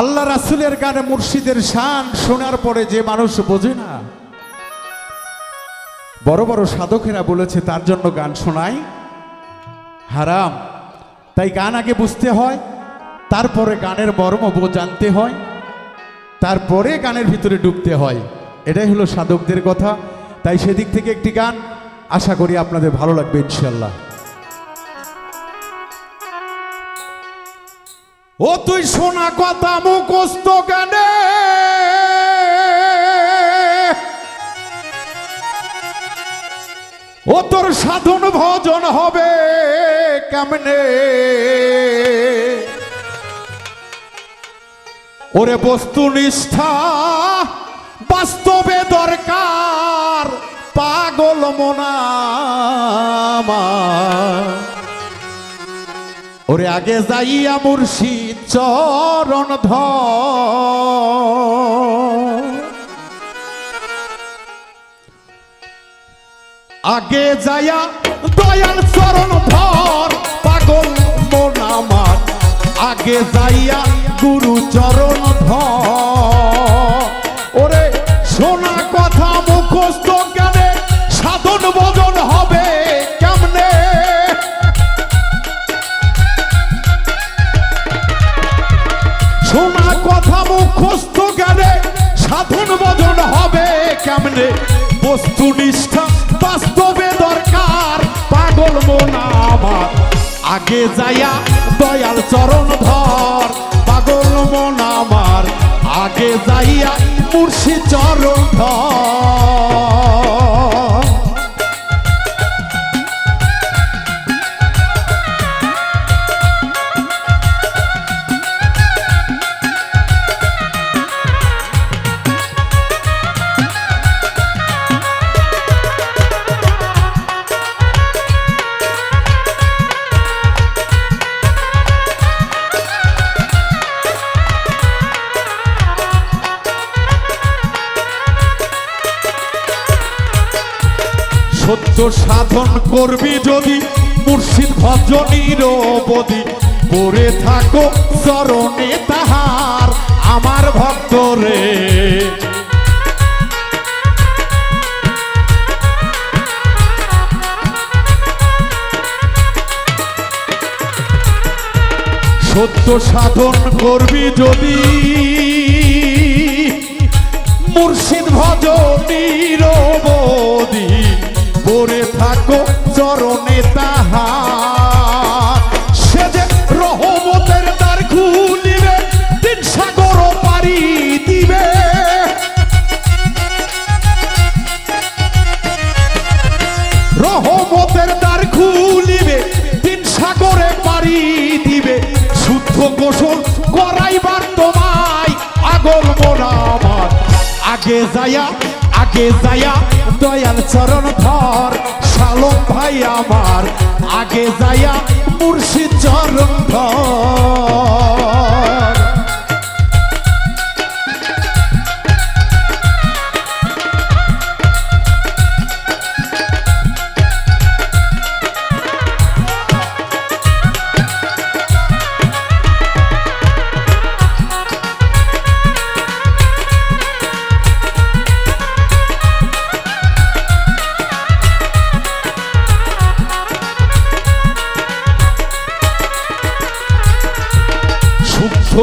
আল্লাহ রাসুলের গানে মুর্শিদের শান শোনার পরে যে মানুষ বোঝে না, বড় বড় সাধকেরা বলেছে, তার জন্য গান শোনাই হারাম। তাই গান আগে বুঝতে হয়, তারপরে গানের মর্ম বো জানতে হয়, তারপরে গানের ভিতরে ডুবতে হয়। এটাই হলো সাধকদের কথা। তাই সেদিক থেকে একটি গান আশা করি আপনাদের ভালো লাগবে ইনশাল্লাহ ও তুই শোনা কথা মুখস্ত গানে ও তোর সাধন ভজন হবে কেমনে? ওরে বস্তু নিষ্ঠা বাস্তবে দরকার, পাগল মোনামা ওরে আগে যাইয়া মুর্শিদ চরণ ধ আগে যাইয়া দয়াল চরণ ধর, পাগল মন আগে যাইয়া বস্তু নিষ্ঠা, বাস্তবে দরকার পাগল মন আমার। আগে যাইয়া দয়াল চরণ ধর, পাগল মন আমার। আগে যাইয়া মুর্শি চরণ ধর। সত্য সাধন করবি যদি, মুর্শিদ ভজনীর বদি পড়ে থাকো চরণে তাহার আমার ভক্ত রে সত্য সাধন করবি যদি, মুর্শিদ ভজনীর আগে যায়া আগে যায়া, দয়াল চরণ ধর শালম ভাই আমার। আগে যায়া, মুর্শিদ চরণ ধর।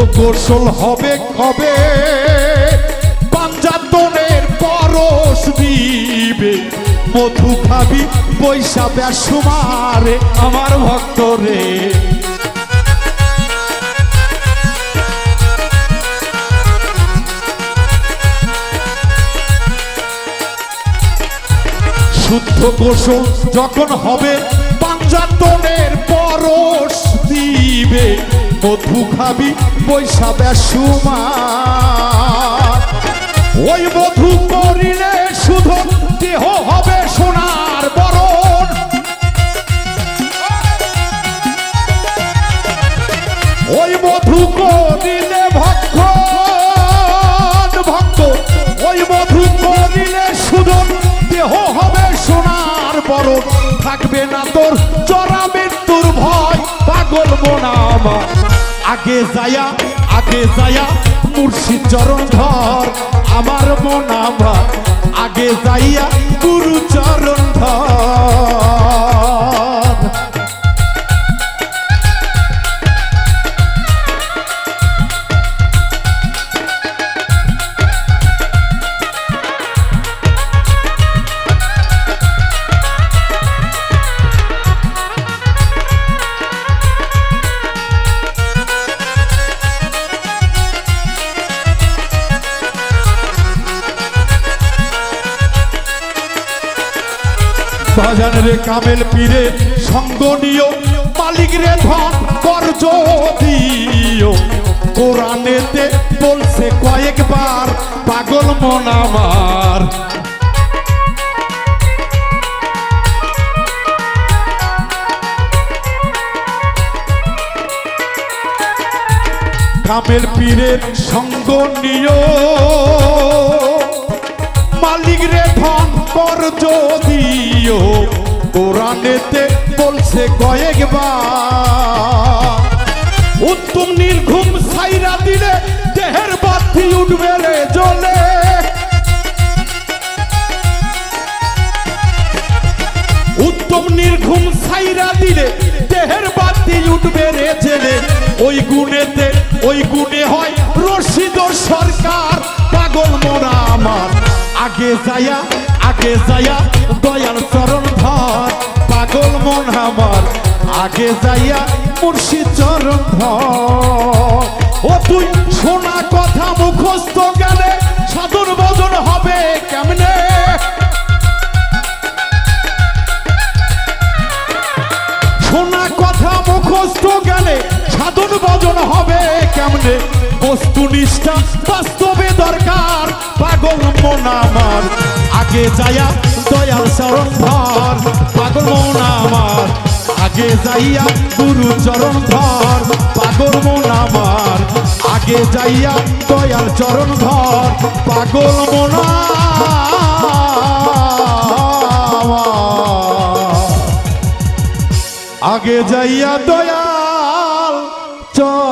গোসল হবে কবে? পাঞ্জাতনের পরশ দিবে। মধু খাবি পয়সা বেসুমারে আমার ভক্ত রে। শুদ্ধ গোসল যখন হবে, পাঞ্জাতনের পরশ দিবে। মধু খাবি পয়সা বেশুমা ওই মধু করিলে আমার আগে যায়া আগে যায়া, মুর্শিদ চরণ ধর আমার মন আমার আগে যাইয়া গুরু চরণ ধর বাজান রে কামেল পীরে, সঙ্গ নিও। মালিক রে ধন কর্জ দিও। কোরআনেতে বলছে কয়েকবার, পাগল মন আমার। কামেল পীরের সঙ্গ নিও। মালিক রে ধন কর যদিও কোরআনেতে বলছে কয়েকবার, উত্তম নির্ঘুম সাইরা দিলে দেহের বাতি উঠবে রে জ্বলে উত্তম নির্ঘুম সাইরা দিলে দেহের বাতি উঠবে রে জেলে। ওই গুণেতে, ওই গুণে হয় রশিদ সরকার, পাগল মোরা আমার। আগে যায়া আগে যায়া, দয়াল চরণ ধর। পাগল মন আমার, আগে যাইয়া মুর্শিদ চরণ ধর। ও তুই শোনা কথা মুখস্থ গেলে সাধুর ভজন হবে কেমনে? শোনা কথা মুখস্থ গেলে সাধন ভজন হবে কেমনে? বস্তুনিষ্ঠা বাস্তবে দরকার, পাগল মন আমার। আগে যায়া দয়াল চরণ ধর, পাগল মন আমার। আগে যাইয়া গুরু চরণ ধর, পাগল মন আমার। আগে যাইয়া দয়াল চরণ ধর, পাগল মন আগে যাইয়া দয়াল ধর